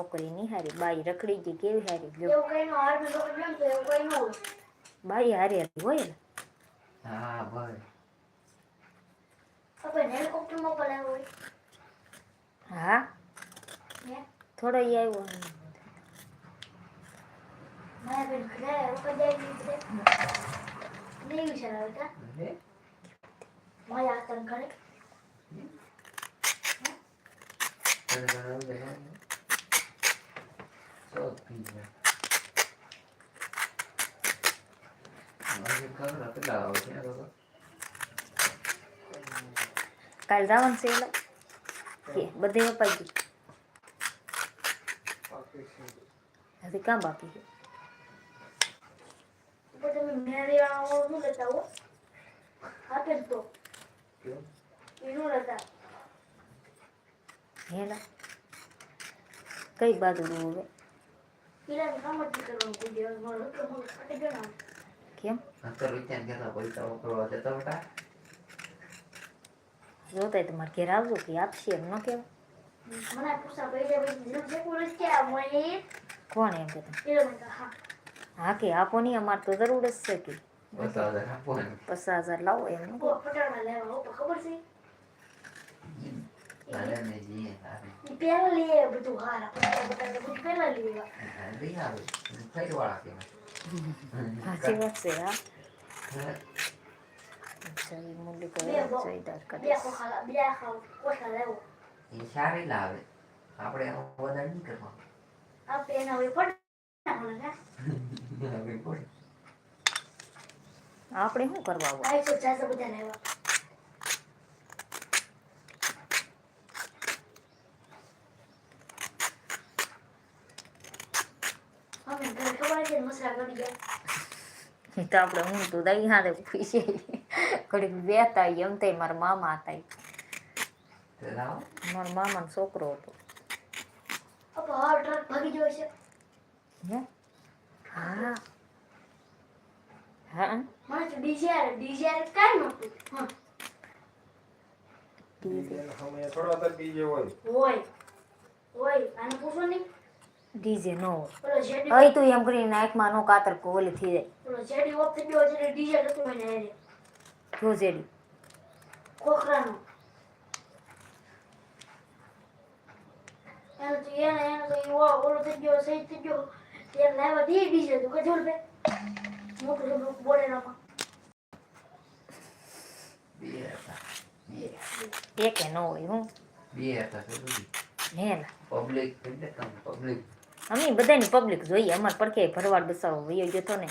નોકરી નહીં હારી બાઈ રખડી ગઈ કેવી હારી જો એવું કઈ નો આર્મી લોકો કેમ તો એવું કઈ નો હોય બાઈ હારી હારી હોય ને હા ભાઈ આપણે હેલિકોપ્ટર માં બોલાવ્યો હોય હા હે થોડો ઈ આવ્યો મારા બેન ઘરે Sağ pizza. ಕಳ್ದ ಒಂದು ಸೇಲ ಬದೇ ಪೈಕಿ ಅದಕ್ಕೆ ಬಾಕಿ ಹೇಳ ಕೈ ಬಾದು ಹೋಗ್ಬೇಕು કામ કેવું? જતા તમારે ઘેર આવજો કે આપશે એમ ન કહેવાય. મને પૂછા પૈસા પૈસા જે પુરુષ કે આ મને કોણ એમ હા. કે આપો નહીં અમારે તો જરૂર જ છે કે. પચાસ હજાર લાવો એમ ખબર છે? તારે ને જીએ તારે. ઈ પહેલા લઈ આવે બધું હારા બધું પહેલા લઈ આવે આ લઈ કહેવાય. સાચી વાત છે હા હે? જય મુરલી બે કરે બે ખોખા બે ખાવ લેવો એ સારી લાવે આપણે વધારે નહીં કરવાનો આપણે એના હોય પટાણા આપણે શું કરવા હોય તો ચારસો બધા લેવા તો આપણે હું તો દઈ હાથે પૂછી ઘડીક બેતા એમ તો મારા મામા હતા ઈ. તે લાવો. મારા મામાનો છોકરો હતો અપો હાર ટ્રક ભાગી ગયો છે હે હા હા મને તો ડીજે આવે ડીજે આવે કાઈ નહોતું હા થોડા દર બીજે હોય હોય હોય આને પૂછો નહીં ડીજે નો હોય પેલો જેડી અહીં તું એમ કરીને નાકમાં નો કાતર ઓલી થઈ જાય પેલો જેડી ઓફ થઈ ગયો છે ડીજે જતું હોય ને એને જો જેડી ખોખરાનો એને તો એને એને તો ઈ ઓ- ઓલો થઈ ગયો સહી થઈ ગયો ત્યારે લાવ્યા દે ડીજે તો કજોર બે મોટું મોટું બોલેરામાં બે હતા. બે. એકે નો હોય હું બે હતા તો બધી. હેલા પબ્લિક એટલે કામ પબ્લિક અમે બધાની પબ્લિક જોઈએ અમારે પડખે ભરવાડ બસાવો વયો ગયો તો ને.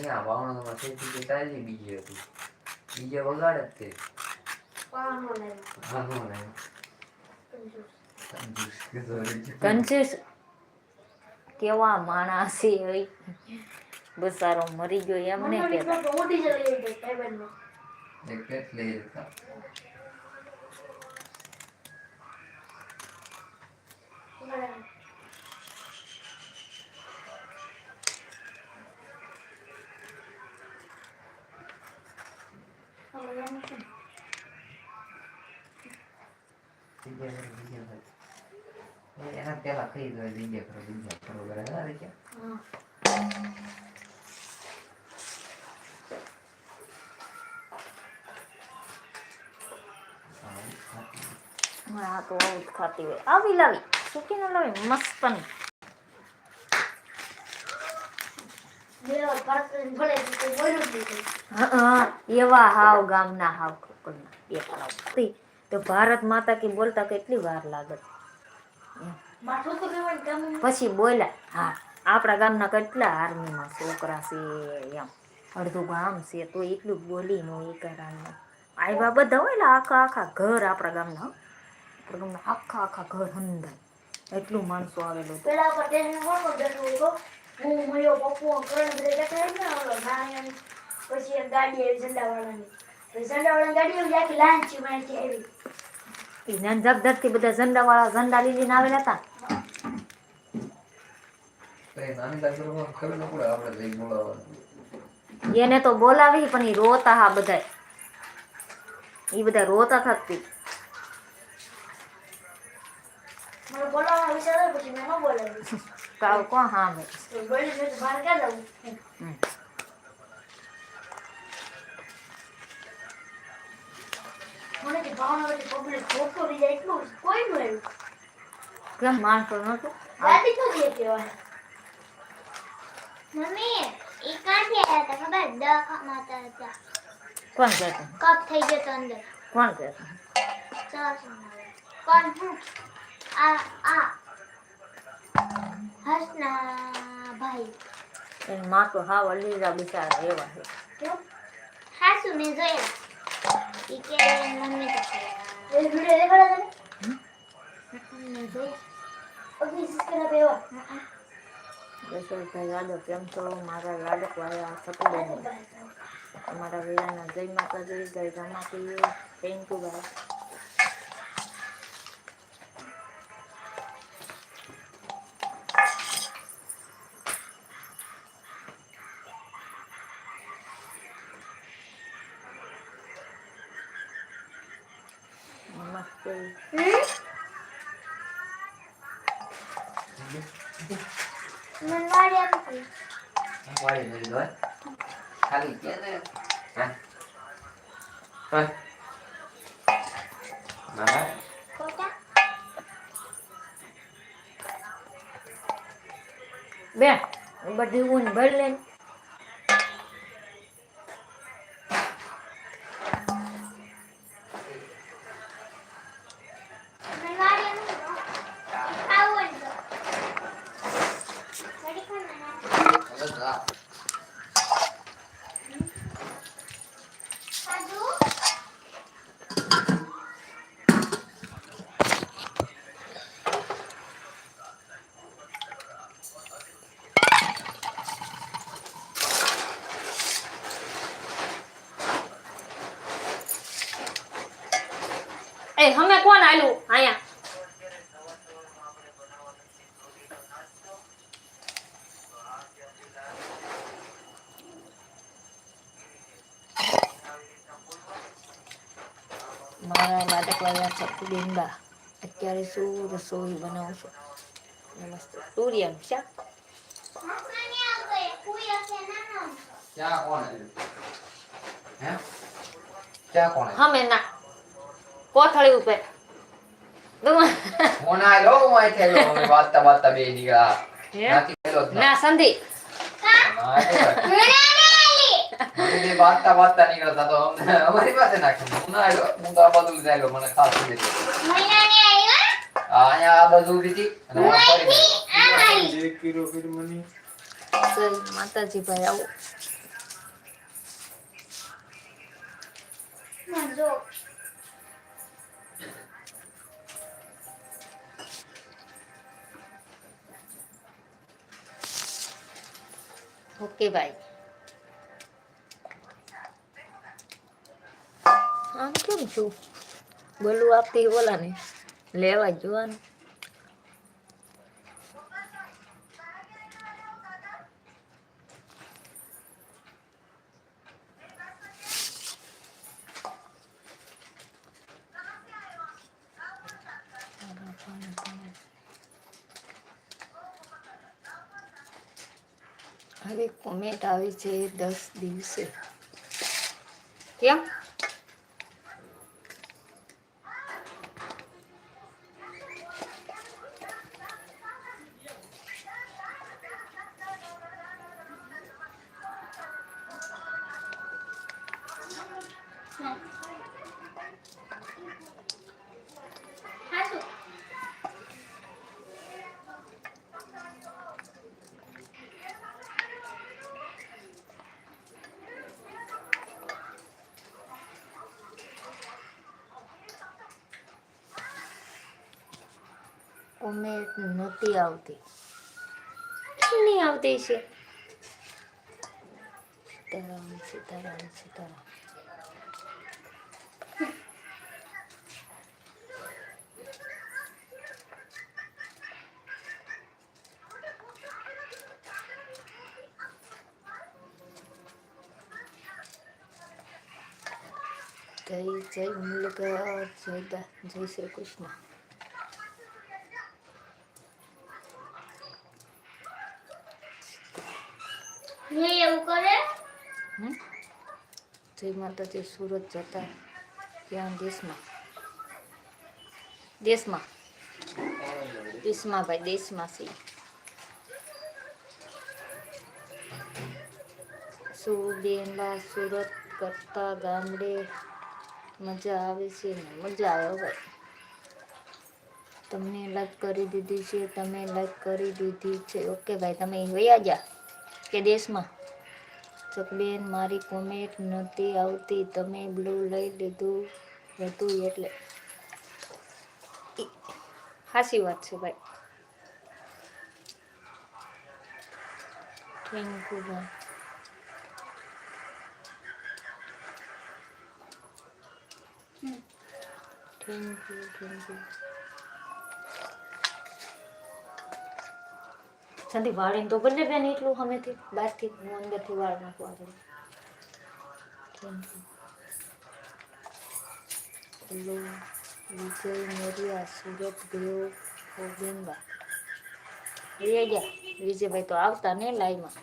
ના વાવણમાં સૌથી જે તાજી બીજી હતી. બીજે વગાડે જ તે. કંજૂસ. કે કેવા માણસ છે બસારો મરી ગયો એમ ને કેબનમાં એક પ્લેટ લઈ એના પેલા કહી દો હા તો ખાતી હોય આવી લાવી સૂકી ન લાવી મસ્ત હા એવા હાવ ગામના હાવ ખોખરના તો ભારત માતા કે બોલતા કેટલી વાર લાગે? પછી બોલ્યા હા આપણા ગામના કેટલા આર્મીમાં છોકરા છે એમ. અડધું ગામ છે તો એટલું બોલી નો એ આવ્યા બધા હોય એટલે આખા આખા ઘર આપણા ગામના. આપણા ગામના આખા આખા ઘર અંદર. એટલું માણસો આવેલું. પેલા પર ટેન્શન કોણ કોણ બેઠું હતો હું મયો પપ્પુ કરણ બધા બેઠા હોય ને ઓલો નારાયણ પછી એક ગાડી આવી ઝંડાવાળાની તો ઝંડાવાળાની ગાડી આવી આખી લાઈન છે માહિતી આવી એ નંજક ધરથી બધા ઝંડા વાળા ઝંડા લીધીને આવેલા હતા તો એ નાની દાદીમાં ખબર ન પડે આપણે લઈ બોલાવવાનું એને તો બોલાવી પણ એ રોતા હા બધા એ બધા રોતા થતી મને બોલાવવાનો વિચાર આવ્યો પછી મેં ન બોલાવ્યું કાવ મેં? કે દવાખાના હતા કોણ કહેતું કપ થઈ ગયો અંદર. કોણ કહેતું કોણ? હું? આ આ. હર્ષના ભાઈ એની માં તો હાવ લીલા બિચારા એવા છે કેમ હાસુ ને જોયા ઈ કે મમ્મી તો એ વિડિયો દેખાડો તને મેં જોયા અગ્નિ સિસ્ટર એવા દશરથભાઈ યાદવ કેમ છો મારા લાડક વાળા સતુબેન અમારા વીરાના જય માતાજી જય રમાપી થેન્ક યુ ભાઈ Quay em Quay gì nữa Khá đấy. Nè Thôi. Mà đó Bật đi uống bớt lên. મારા લાડકવાળા સતુબેન બા અત્યારે શું રસોઈ બનાવું છું? નમસ્તે. સૂર્યમ શાક હમે ના. કોથળી ઉપર. ના સંધી ના, એ તો મને નહીં અમે બે વાંચતા વાંચતા નીકળતા તો અમને અમારી પાસે નાખ્યું હું ના આવ્યો હું તો આ બધું જાયલો મને ખાસ નથી આલી મહિના નહીં આવ્યા આ અહીંયા આ બાજુ ઊભી હતી અને હું ફરી ગયો. આ આલી એક કિલો ફીરમની જય માતાજી ભાઈ આવો ના જો ઓકે ભાઈ છું બોલું આપતી ઓલા ને લેવા જોવાનું. હવે કોમેન્ટ આવી છે દસ દિવસે. કેમ? નથી આવતી. નહીં આવતી છે? સીતારામ સીતારામ સીતારામ. જય જય મુરલીધર જય જય શ્રી કૃષ્ણ ને એવું કરે હમ જય માતાજી સુરત જતા ત્યાં દેશમાં. દેશમાં. દેશમાં ભાઈ, દેશમાં છે. સુબેલા સુરત કરતા ગામડે મજા આવે છે ને, મજા આવે ભાઈ. તમને લાઈક કરી દીધી છે, તમે લાઈક કરી દીધી છે. ઓકે ભાઈ, તમે વયા જા કે દેશમાં? ચકબેન મારી કોમેન્ટ નહોતી આવતી. તમે બ્લુ લઈ લીધું હતું એટલે. સાચી વાત છે ભાઈ. થેન્ક યુ ભાઈ. થેન્ક યુ થેન્ક યુ સંધી વાળીને તો ભલે બેન એટલું હમેથી બહારથી હું અંદરથી વાળ નાખવા દઉં thank you hello Vijay Moriya Surat ગયો ગોવિંદા એ ગયા વિજયભાઈ તો આવતા ને લાઈમાં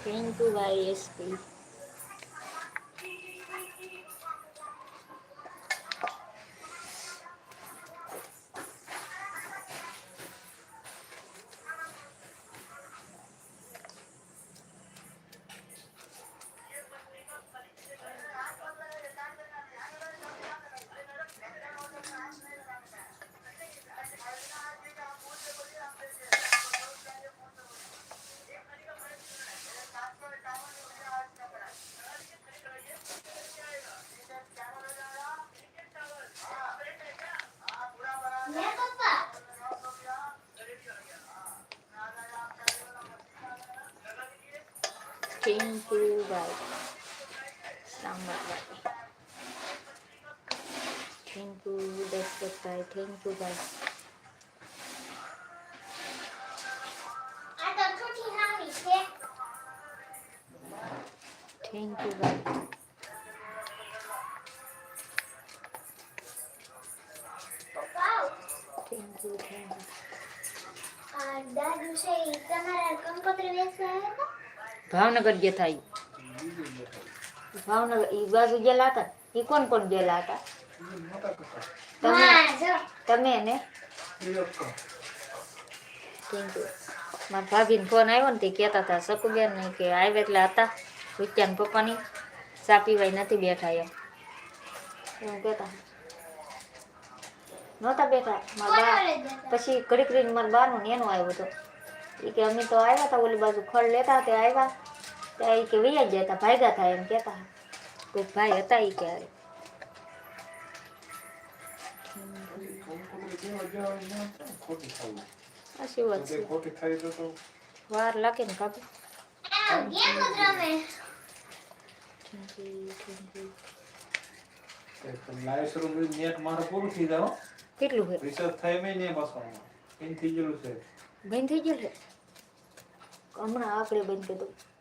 થેન્ક યુ ભાઈ એસપી થેન્ક યુ ભાઈ સાંભળભાઈ thank you Dasharathbhai thank you ભાઈ આ તો છૂટી હામી છે થેન્ક યુ ભાઈ પપ્પા થેન્ક યુ થેન્ક યુ આ દાદુ છે ઈ તમારા કંકોત્રી વેચવા આવ્યા હતા ભાવનગર ગયા હતા ભાવનગર એ બાજુ ગયેલા હતા? એ કોણ કોણ ગયેલા હતા? તમે તમે ને? થેન્ક યુ મારા ભાભીને ફોન આવ્યો ને તે કહેતા હતા શકુબેન ને કે આવ્યા એટલે હતા વિદ્યાન પપ્પાની ચા પીવાય નથી બેઠા એમ. એવું કહેતા નહોતા બેઠા મારા બા. પછી ઘડીક રહીને મારા બાનું ને એનું આવ્યું હતું. એ કે અમે તો આવ્યા હતા ઓલી બાજુ ખડ લેતા તે આવ્યા. ત્યાં એ કે વૈયા ગયા જતા ભાગ્યા થાય એમ કહેતા કોઈ ભાઈ હતા એ કે આવે સાચી વાત છે? ખોટી થાય તો તો વાર લાગે ને કાપી. કેટલું છે? રિસર્ચ થાય મેં ને થઈ ગયેલું છે. બંધ થઈ ગયું છે હમણાં આકડે બંધ કરી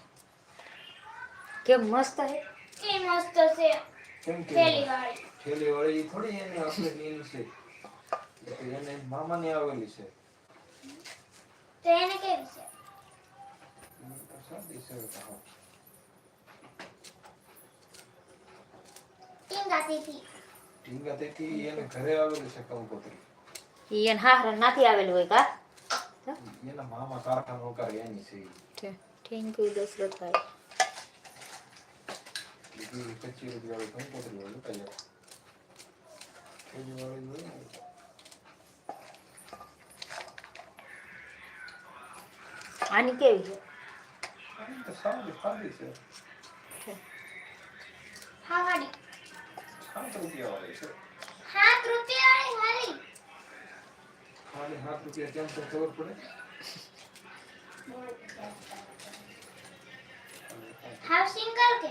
કેમ મસ્ત હે કે મસ્ત છે કેમ કે થેલી વાળી થેલી વાળી થોડી એને આપણે લીન છે એ તો એને મામાની આવેલી છે તો એને કેવી છે એને તો સાદી છે તો. ટીંગાતીથી ઢીંગા તેથી એને ઘરે આવેલી છે કંકોત્રી ઈ એને હારા નાથી આવેલું હોય કા એના મામા કારખાનો કરે એની છે ઈ. થેન્ક યુ દશરથભાઈ બીજી પચીસ રૂપિયા વાળી કંકોત્રી હોય લૂંટાઈ જાય. થેલી વાળી હોય ને, આની કેવી છે આમ તો સાદી સાદી છે હા વાળી સાત રૂપિયા વાળી છે સાત રૂપિયા વાળી ખાલી સાત રૂપિયા કેમ તો ખબર પડે હાવ સિંગલ કે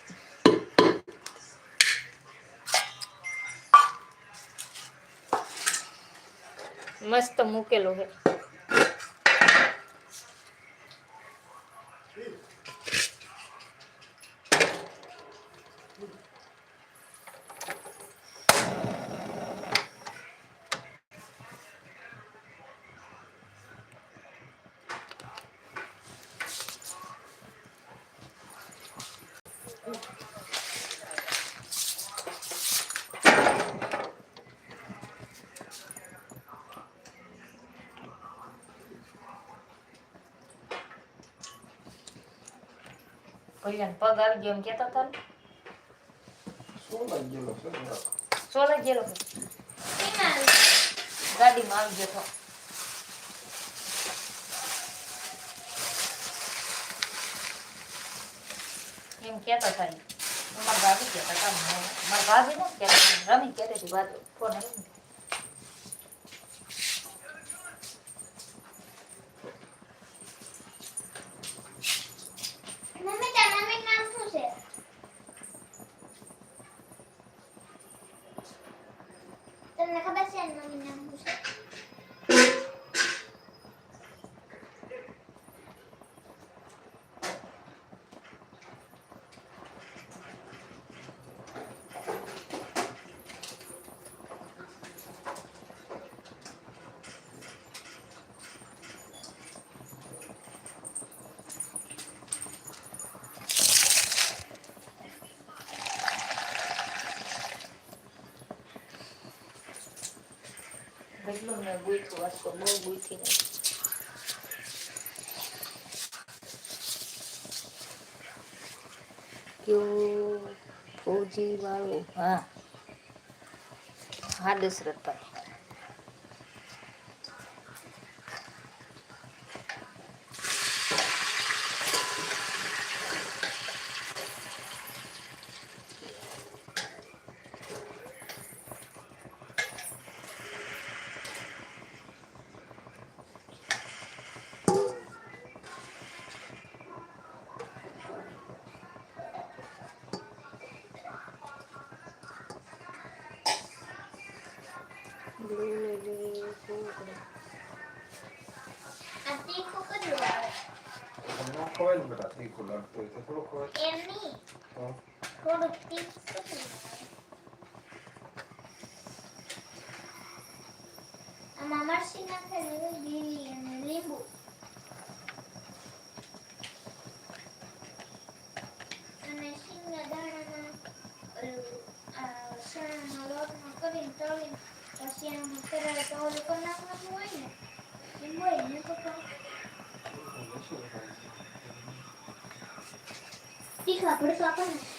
મસ્ત મૂકેલો છે કલ્યાણ પગ આવી ગયો એમ કેતા હતા ને? સોલે ગયેલો ગાડીમાં આવી ગયો હતો એમ કેતા ઈ. અમારા ભાભી કહેતા હતા. મારા ભાભી નહોતા કહેતા રમી કહેતી હતી વાત ફોન કેટલું મેં ગૂંથ્યું આજ તો બહુ ગૂંથી નાખ્યું. કયો ફૌજી વાળો હા હા દશરથભાઈ కొడుకు కొడుకు Enggak.